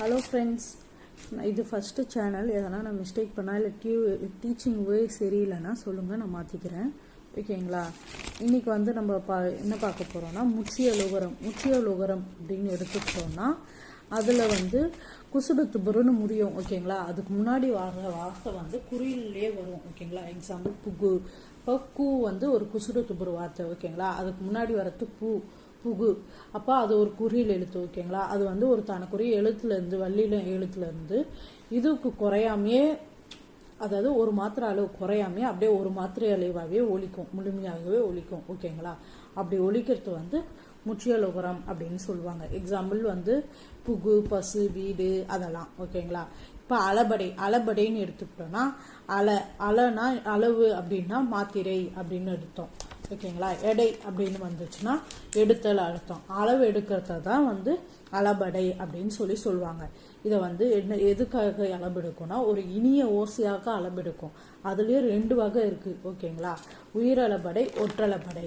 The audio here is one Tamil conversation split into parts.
ஹலோ ஃப்ரெண்ட்ஸ் இது ஃபஸ்ட்டு சேனல் எதனா நான் மிஸ்டேக் பண்ணால் இல்லை டியூ டீச்சிங் வே சரியில்லைன்னா சொல்லுங்கள் நான் மாற்றிக்கிறேன் ஓகேங்களா இன்றைக்கி வந்து நம்ம பா என்ன பார்க்க போகிறோம்னா முச்சியலுகரம் முச்சியலுகரம் அப்படின்னு எடுத்துக்கிட்டோம்னா அதில் வந்து குசுடு துபுருன்னு முடியும் ஓகேங்களா அதுக்கு முன்னாடி வர வார்த்தை வந்து குறியிலே வரும் ஓகேங்களா எக்ஸாம்பிள் புகு. இப்போ கூ வந்து ஒரு குசுடு துபுரு வார்த்தை ஓகேங்களா அதுக்கு முன்னாடி வரத்து பூ. புகு. அப்போ அது ஒரு குறியில் எழுத்து ஓகேங்களா? அது வந்து ஒரு தனக்குரிய எழுத்துலேருந்து வள்ளியில எழுத்துலேருந்து இதுக்கு குறையாமையே அதாவது ஒரு மாத்திரை அளவு குறையாமே அப்படியே ஒரு மாத்திரை அளவாகவே ஒழிக்கும் முழுமையாகவே ஒழிக்கும் ஓகேங்களா? அப்படி ஒழிக்கிறது வந்து முச்சியலோகரம் அப்படின்னு சொல்லுவாங்க. எக்ஸாம்பிள் வந்து புகு பசு வீடு அதெல்லாம் ஓகேங்களா? இப்போ அளபடை அளபடைன்னு எடுத்துக்கிட்டோம்னா அலை அலைனா அளவு அப்படின்னா மாத்திரை அப்படின்னு எடுத்தோம். ஓகேங்களா எடை அப்படின்னு வந்துச்சுன்னா எடுத்தல் அர்த்தம். அளவு எடுக்கிறத தான் வந்து அளபடை அப்படின்னு சொல்லி சொல்லுவாங்க. இதை வந்து என்ன எதுக்காக அளபெடுக்கும்னா ஒரு இனிய ஓசையாக அளபெடுக்கும் அதுலேயும் ரெண்டு வகை இருக்குது ஓகேங்களா? உயிரளபடை ஒற்றளபடை.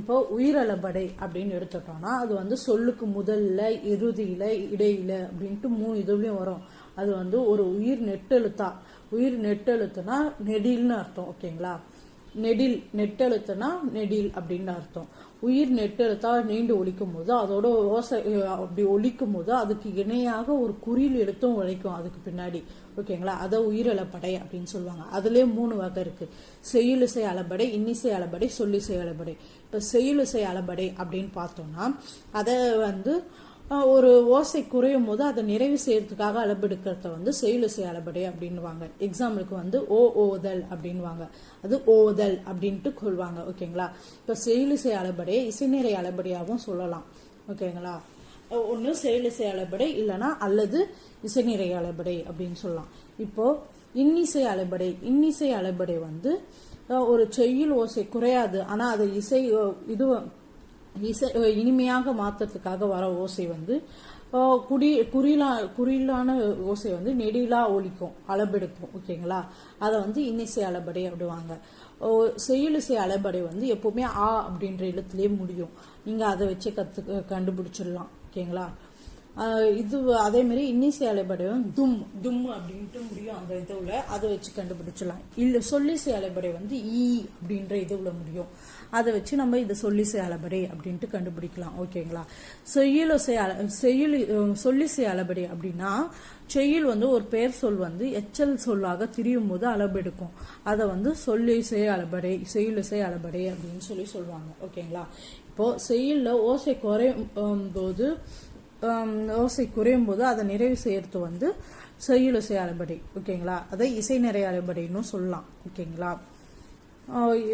இப்போ உயிரளபடை அப்படின்னு எடுத்துட்டோம்னா அது வந்து சொல்லுக்கு முதல்ல இறுதியில இடையில அப்படின்ட்டு மூணு இதுலயும் வரும். அது வந்து ஒரு உயிர் நெட்டெழுத்தா. உயிர் நெட்டெழுத்துனா நெடில்னு அர்த்தம் ஓகேங்களா? நெடில் நெட்டெழுத்துனா நெடில் அப்படின்னு அர்த்தம். உயிர் நெட்டெழுத்தா நீண்டு ஒழிக்கும் போது அதோட ஓசை அப்படி ஒழிக்கும் போது அதுக்கு இணையாக ஒரு குறில் எழுத்தும் உழைக்கும் அதுக்கு பின்னாடி. ஓகேங்களா அதை உயிரிழப்படை அப்படின்னு சொல்லுவாங்க. அதுலேயே மூணு வகை இருக்கு. செய்யுளிசை அளபடை இன்னிசை அளபடை சொல்லிசை அளபடை. இப்போ செய்யுளிசை அளபடை அப்படின்னு பார்த்தோம்னா அதை வந்து ஒரு ஓசை குறையும் போது அதை நிறைவு செய்யறதுக்காக அளபெடுக்கிறத வந்து செயலிசை அளபடை அப்படின்வாங்க எக்ஸாம்பிளுக்கு வந்து ஓ ஓதல் அப்படின்வாங்க அது ஓதல் அப்படின்ட்டு கொள்வாங்க ஓகேங்களா? இப்போ செயலிசை அளபடை இசைநிறை அளபடியாகவும் சொல்லலாம் ஓகேங்களா? ஒன்று செயலிசை அளபடை இல்லைன்னா அல்லது இசைநிறை அளபடை அப்படின்னு சொல்லலாம். இப்போ இன்னிசை அளபடை இன்னிசை அளபடை வந்து ஒரு செய்யுள் ஓசை குறையாது. ஆனால் அது இசை இது இசை இனிமையாக மாற்றுறதுக்காக வர ஓசை வந்து குடி குறிலா குறிலான ஓசை வந்து நெடிலா ஒலிக்கும் அளபெடுக்கும் ஓகேங்களா? அதை வந்து இன்னிசை அளபடை அப்படிவாங்க. செயலிசை அளபடை வந்து எப்பவுமே ஆ அப்படின்ற எழுத்துலேயே முடியும். நீங்கள் அதை வச்சு கற்று கண்டுபிடிச்சிடலாம் ஓகேங்களா? இது அதே மாதிரி இன்னிசை அலைப்படையும் தும் தும் அப்படின்ட்டு முடியும் அந்த இதுவில். அதை வச்சு கண்டுபிடிச்சிடலாம். இல்லை சொல்லிசை அலைப்படை வந்து ஈ அப்படின்ற இதுவில் முடியும். அதை வச்சு நம்ம இதை சொல்லிசை அலைப்படை அப்படின்ட்டு கண்டுபிடிக்கலாம். ஓகேங்களா? செய்யுலசை செய்யுள் சொல்லிசை அலைப்படை அப்படின்னா செய்யுள் வந்து ஒரு பெயர் சொல் வந்து எச்சல் சொல்லாக திரியும் போது அளபெடுக்கும் அதை வந்து சொல்லிசை அளபடை செய்யுளிசை அளபடை அப்படின்னு சொல்லி சொல்லுவாங்க. ஓகேங்களா? இப்போ செய்யுளில் ஓசை குறையும் போது ஓசை குறையும் போது அதை நிறைவு செய்யறது வந்து செய்யுளிசை அலைபடை ஓகேங்களா? அதை இசை நிறைய அலைபடைன்னு சொல்லலாம் ஓகேங்களா?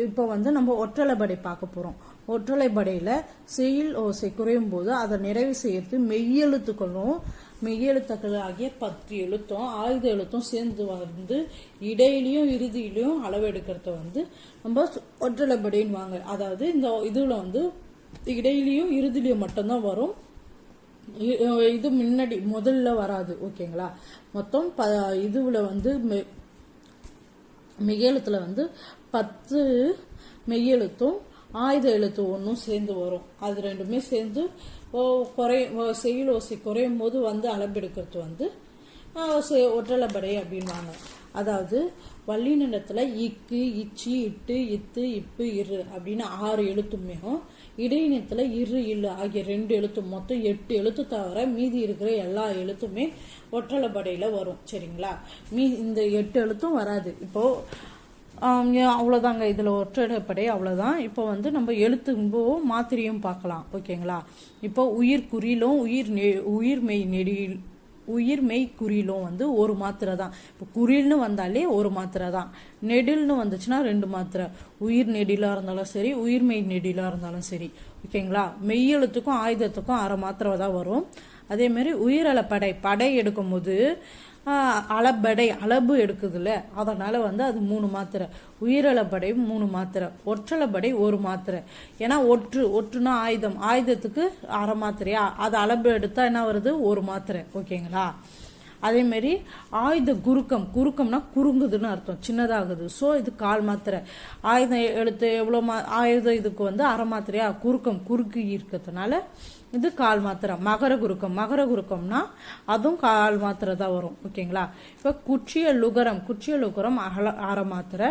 இப்போ வந்து நம்ம ஒற்றலைப்படை பார்க்க போகிறோம் ஒற்றலைபடையில் செயல் ஓசை குறையும் போது அதை நிறைவு செய்யறது மெய்யெழுத்துக்களும் மெய்யெழுத்துக்கள் ஆகிய பத்து எழுத்தும் ஆயுத எழுத்தும் சேர்ந்து வந்து இடையிலையும் இறுதியிலையும் அளவெடுக்கிறத வந்து நம்ம ஒற்றலைபடின்னு வாங்க அதாவது இந்த இதில் வந்து இடையிலையும் இறுதியிலையும் மட்டும்தான் வரும். இது முன்னாடி முதல்ல வராது ஓகேங்களா? மொத்தம் ப இதுவில் வந்து மெய்யெழுத்தில் வந்து பத்து மெய்யெழுத்தும் ஆயுத எழுத்து ஒன்றும் சேர்ந்து வரும். அது ரெண்டுமே சேர்ந்து குறை செயல் ஓசை குறையும் போது வந்து அளப்பெடுக்கிறது வந்து ஒற்றலைப்படை அப்படின்வாங்க அதாவது வள்ளினிடத்துல இக்கு இச்சி இட்டு இத்து இப்பு இரு அப்படின்னு ஆறு எழுத்துமையும் இடைநிலத்தில் இரு இல்லு ஆகிய ரெண்டு எழுத்து மொத்தம் எட்டு எழுத்து தவிர மீதி இருக்கிற எல்லா எழுத்துமே ஒற்றலைப்படையில வரும். சரிங்களா? மீ இந்த எட்டு எழுத்தும் வராது. இப்போ அவ்வளோதாங்க இதில் ஒற்றடைப்படை அவ்வளோதான் இப்போ வந்து நம்ம எழுத்தும்போ மாத்திரையும் பார்க்கலாம். ஓகேங்களா? இப்போ உயிர் குறியிலும் உயிர் நெ உயிர் மெய் நெடியில் உயிர் மெய் குறிலும் வந்து ஒரு மாத்திரை தான். இப்போ குறில்னு வந்தாலே ஒரு மாத்திரை தான். நெடில்னு வந்துச்சுன்னா ரெண்டு மாத்திரை. உயிர் நெடிலாக இருந்தாலும் சரி உயிர் மெய் நெடிலாக இருந்தாலும் சரி. ஓகேங்களா மெய்யெழுத்துக்கும் ஆயுதத்துக்கும் அரை மாத்திரை தான் வரும். அதே மாதிரி படை படை எடுக்கும் போது அளபடை அளவு எடுக்குதுல்ல? அதனால வந்து அது மூணு மாத்திரை. உயிரளப்படை மூணு மாத்திரை. ஒற்றளப்படை ஒரு மாத்திரை. ஏன்னா ஒற்று ஒற்றுனா ஆயுதம். ஆயுதத்துக்கு அரை மாத்திரையா? அது அளவு எடுத்தா என்ன வருது? ஒரு மாத்திரை. ஓகேங்களா? அதே மாதிரி ஆயுத குறுக்கம் குறுக்கம்னா குறுங்குதுன்னு அர்த்தம். சின்னதாகுது. ஸோ இது கால் மாத்திரை. ஆயுதம் எடுத்து எவ்வளோ மா ஆயுதம் இதுக்கு வந்து அரை மாத்திரையா? குறுக்கம். குறுக்கி இருக்கிறதுனால இது கால் மாத்திரை மகர குருக்கம். மகர குருக்கம்னா அதுவும் கால் மாத்திரை தான் வரும். ஓகேங்களா? இப்போ குச்சிய லுகரம். குச்சிய லுகரம் அகல அரை மாத்திரை.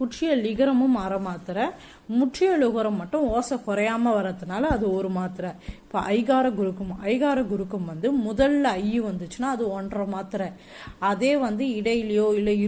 குச்சிய லிகரமும் அரை மாத்திரை. முற்றிய லுகரம் மட்டும் ஓசை குறையாம வரதுனால அது ஒரு மாத்திரை. இப்போ ஐகார குருக்கம். ஐகார குருக்கம் வந்து முதல்ல ஐ வந்துச்சுன்னா அது ஒன்றரை மாத்திரை. அதே வந்து இடையிலையோ இல்லை